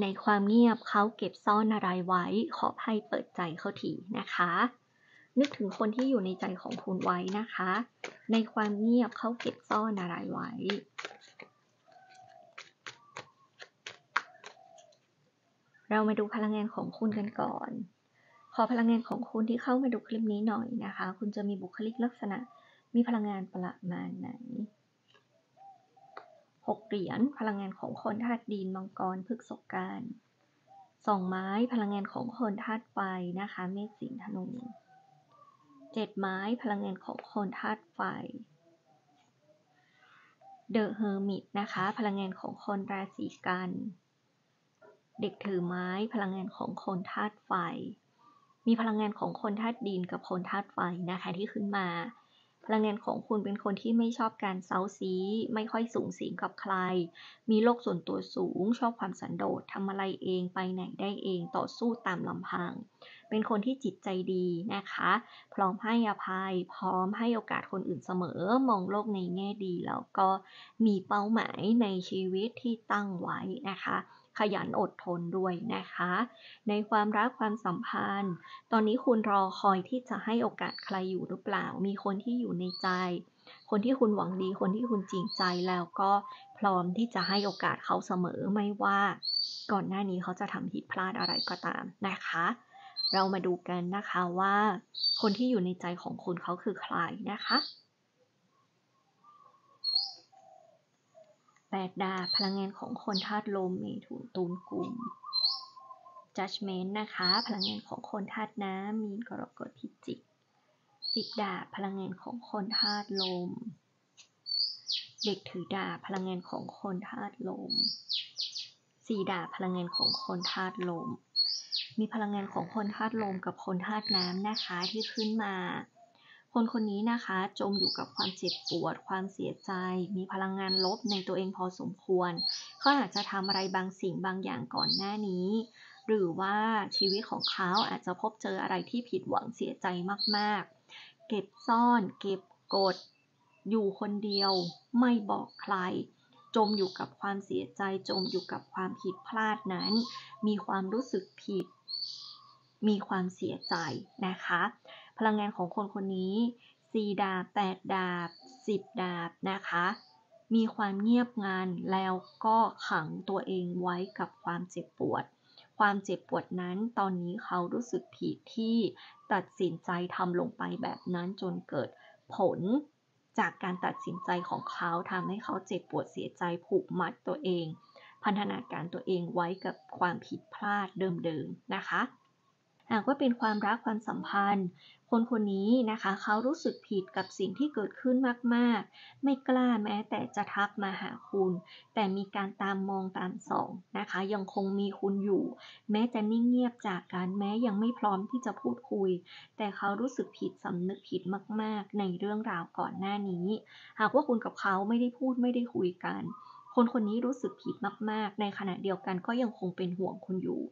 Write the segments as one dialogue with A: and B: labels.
A: ในความเงียบเขาเก็บซ่อนอะไรไว้ ขอให้เปิดใจเขาทีนะคะ นึกถึงคนที่อยู่ในใจของคุณไว้นะคะ ในความเงียบเขาเก็บซ่อนอะไรไว้ เรามาดูพลังงานของคุณกันก่อน ขอพลังงานของคุณที่เข้ามาดูคลิปนี้หน่อยนะคะ คุณจะมีบุคลิกลักษณะ มีพลังงานประมาณไหน หกเหรียญพลังงานของคนธาตุดินมังกรพฤกษการสองไม้พลังงานของคนธาตุไฟนะคะเมษสิงห์ธนูเจ็ดไม้พลังงานของคนธาตุไฟเดอะเฮอร์มิตนะคะพลังงานของคนราศีกัน เด็กถือไม้พลังงานของคนธาตุไฟ มีพลังงานของคนธาตุดินกับคนธาตุไฟนะคะที่ขึ้นมา พลังงานของคุณเป็นคนที่ไม่ชอบการเซาซี ไม่ค่อยสูงสิงกับใคร มีโลกส่วนตัวสูง ชอบความสันโดษทำอะไรเองไปไหนได้เองต่อสู้ตามลำพัง เป็นคนที่จิตใจดีนะคะ พร้อมให้อภัย พร้อมให้โอกาสคนอื่นเสมอ มองโลกในแง่ดีแล้วก็มีเป้าหมายในชีวิตที่ตั้งไว้นะคะ ขยันอดทนด้วยนะคะ ในความรักความสัมพันธ์ ตอนนี้คุณรอคอยที่จะให้โอกาสใครอยู่หรือเปล่า มีคนที่อยู่ในใจ คนที่คุณหวังดี คนที่คุณจริงใจแล้วก็พร้อมที่จะให้โอกาสเขาเสมอไม่ว่า ก่อนหน้านี้เขาจะทำผิดพลาดอะไรก็ตามนะคะ เรามาดูกันนะคะว่า คนที่อยู่ในใจของคุณเขาคือใครนะคะ แปดดาพลังงานของคนธาตุลมเมถุนตูนกลุ่ม judgment นะคะ พลังงานของคนธาตุน้ำมีนกรกฎพิจิกสิบดาพลังงานของคนธาตุลม เด็กถือดาพลังงานของคนธาตุลมสี่ดาพลังงานของคนธาตุลม มีพลังงานของคนธาตุลมกับคนธาตุน้ำนะคะที่ขึ้นมา คนคนนี้นะคะ จมอยู่กับความเจ็บปวด ความเสียใจ มีพลังงานลบในตัวเองพอสมควร เขาอาจจะทำอะไรบางสิ่งบางอย่างก่อนหน้านี้ หรือว่าชีวิตของเขาอาจจะพบเจออะไรที่ผิดหวังเสียใจมากๆ เก็บซ่อน เก็บกด อยู่คนเดียว ไม่บอกใคร จมอยู่กับความเสียใจ จมอยู่กับความผิดพลาดนั้น มีความรู้สึกผิด มีความเสียใจนะคะ พลังงานของคนคนนี้ 4 ดาบ 8 ดาบ 10 ดาบนะคะ มีความเงียบงันแล้วก็ขังตัวเองไว้กับความเจ็บปวด ความเจ็บปวดนั้นตอนนี้เขารู้สึกผิดที่ตัดสินใจทำลงไปแบบนั้นจนเกิดผลจากการตัดสินใจของเขาทำให้เขาเจ็บปวดเสียใจผูกมัดตัวเอง พันธนาการตัวเองไว้กับความผิดพลาดเดิมๆนะคะ หากว่าเป็นความรักความสัมพันธ์ คนคนนี้นะคะเขารู้สึกผิดกับสิ่งที่เกิดขึ้นมากๆ ไม่กล้าแม้แต่จะทักมาหาคุณ แต่มีการตามมองตามส่องนะคะ ยังคงมีคุณอยู่ แม้จะนิ่งเงียบจากกันแม้ยังไม่พร้อมที่จะพูดคุย แต่เขารู้สึกผิดสำนึกผิดมาก ๆ ในเรื่องราวก่อนหน้านี้ หากว่าคุณกับเขาไม่ได้พูดไม่ได้คุยกัน คนคนนี้รู้สึกผิดมากๆ ในขณะเดียวกันก็ยังคงเป็นห่วงคุณอยู่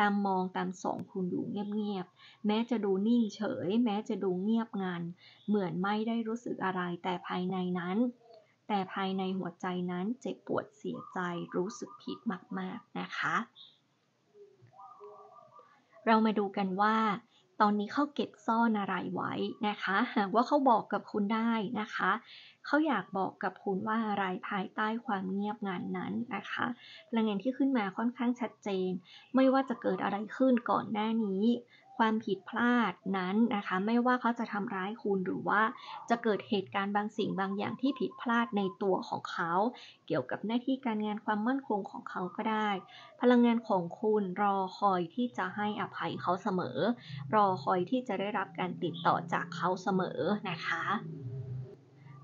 A: ตามมองตามสองคุณอยู่เงียบๆ แม้จะดูนิ่งเฉย แม้จะดูเงียบงัน เหมือนไม่ได้รู้สึกอะไรแต่ภายในนั้น แต่ภายในหัวใจนั้นเจ็บปวดเสียใจรู้สึกผิดมากๆนะคะ เรามาดูกันว่า ตอนนี้เขาเก็บซ่อนอะไรไว้นะคะ หากว่าเขาบอกกับคุณได้นะคะ เขาอยากบอกกับคุณว่าอะไรภายใต้ความเงียบงานนั้นนะคะพลังงานที่ขึ้นมาค่อนข้างชัดเจน ไม่ว่าจะเกิดอะไรขึ้นก่อนหน้านี้ ความผิดพลาดนั้นนะคะ ไม่ว่าเขาจะทำร้ายคุณหรือว่าจะเกิดเหตุการณ์บางสิ่งบางอย่างที่ผิดพลาดในตัวของเขา เกี่ยวกับหน้าที่การงานความมั่นคงของเขาก็ได้ พลังงานของคุณรอคอยที่จะให้อภัยเขาเสมอ รอคอยที่จะได้รับการติดต่อจากเขาเสมอนะคะ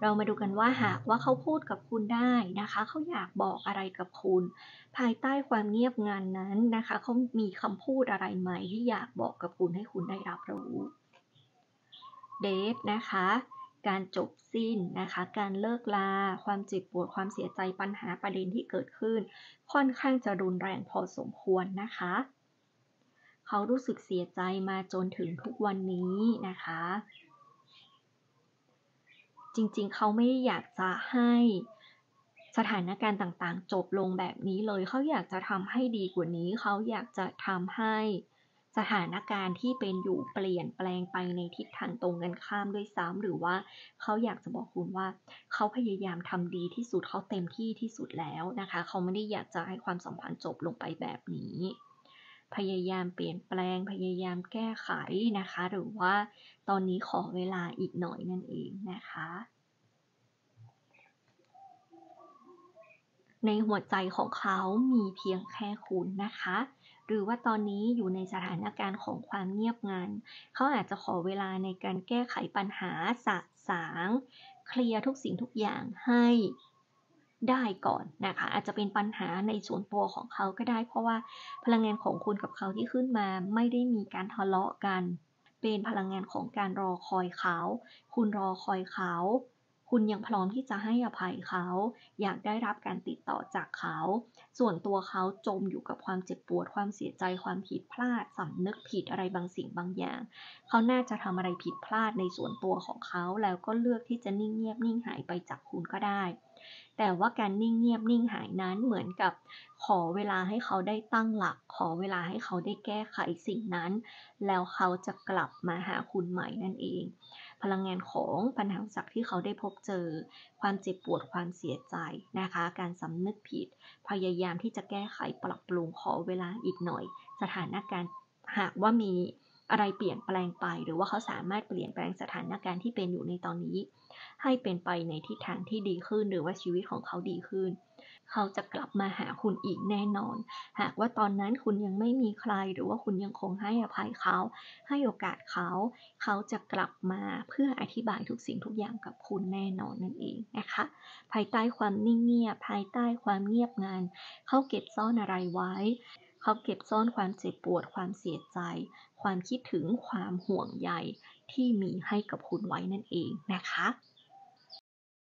A: เรามาดูกันว่าหากว่าเขาพูดกับคุณได้นะคะ เขาอยากบอกอะไรกับคุณ ภายใต้ความเงียบงันนั้นนะคะ เขามีคำพูดอะไรไหมที่อยากบอกกับคุณให้คุณได้รับรู้เดฟนะคะ การจบสิ้นนะคะ การเลิกลา ความเจ็บปวด ความเสียใจปัญหาประเด็นที่เกิดขึ้น ค่อนข้างจะรุนแรงพอสมควรนะคะ เขารู้สึกเสียใจมาจนถึงทุกวันนี้นะคะ จริง ๆ เขาไม่อยากจะให้สถานการณ์ต่างๆ จบลงแบบนี้เลย เขาอยากจะทำให้ดีกว่านี้ เขาอยากจะทำให้สถานการณ์ที่เป็นอยู่เปลี่ยนแปลงไปในทิศทางตรงกันข้ามด้วยซ้ำหรือว่าเขาอยากจะบอกคุณว่า เขาพยายามทำดีที่สุดเขาเต็มที่ที่สุดแล้วนะคะ เขาไม่ได้อยากจะให้ความสัมพันธ์จบลงไปแบบนี้ พยายามเปลี่ยนแปลง พยายามแก้ไขนะคะ หรือว่าตอนนี้ขอเวลาอีกหน่อยนั่นเองนะคะ ในหัวใจของเขามีเพียงแค่คุณนะคะ หรือว่าตอนนี้อยู่ในสถานการณ์ของความเงียบงัน เขาอาจจะขอเวลาในการแก้ไขปัญหาสะสาง เคลียร์ทุกสิ่งทุกอย่างให้ ได้ก่อนนะคะ อาจจะเป็นปัญหาในส่วนตัวของเขาก็ได้ เพราะว่าพลังงานของคุณกับเขาที่ขึ้นมาไม่ได้มีการทะเลาะกัน เป็นพลังงานของการรอคอยเขา คุณรอคอยเขา คุณยังพร้อมที่จะให้อภัยเขา อยากได้รับการติดต่อจากเขา ส่วนตัวเขาจมอยู่กับความเจ็บปวด ความเสียใจ ความผิดพลาดสำนึกผิดอะไรบางสิ่งบางอย่าง เขาน่าจะทำอะไรผิดพลาดในส่วนตัวของเขา แล้วก็เลือกที่จะนิ่งเงียบนิ่งหายไปจากคุณก็ได้ แต่ว่าการนิ่งเงียบนิ่งหายนั้นเหมือนกับขอเวลาให้เขาได้ตั้งหลัก ขอเวลาให้เขาได้แก้ไขสิ่งนั้น แล้วเขาจะกลับมาหาคุณใหม่นั่นเอง พลังงานของปัญหาสักที่เขาได้พบเจอ ความเจ็บปวดความเสียใจนะคะ การสำนึกผิด พยายามที่จะแก้ไขปรับปรุงขอเวลาอีกหน่อย สถานการณ์หากว่ามี อะไรเปลี่ยนแปลงไป หรือว่าเขาสามารถเปลี่ยนแปลงสถานการณ์ที่เป็นอยู่ในตอนนี้ ให้เป็นไปในทิศทางที่ดีขึ้น หรือว่าชีวิตของเขาดีขึ้น เขาจะกลับมาหาคุณอีกแน่นอน หากว่าตอนนั้นคุณยังไม่มีใคร หรือว่าคุณยังคงให้อภัยเขา ให้โอกาสเขา เขาจะกลับมาเพื่ออธิบายทุกสิ่งทุกอย่างกับคุณแน่นอนนั่นเองนะคะ ภายใต้ความนิ่งเงียบภายใต้ความเงียบงันเขาเก็บซ่อนอะไรไว้ เขาเก็บซ่อนความเจ็บปวดความเสียใจ ความคิดถึงความห่วงใยที่มีให้กับคุณไว้นั่นเองนะคะ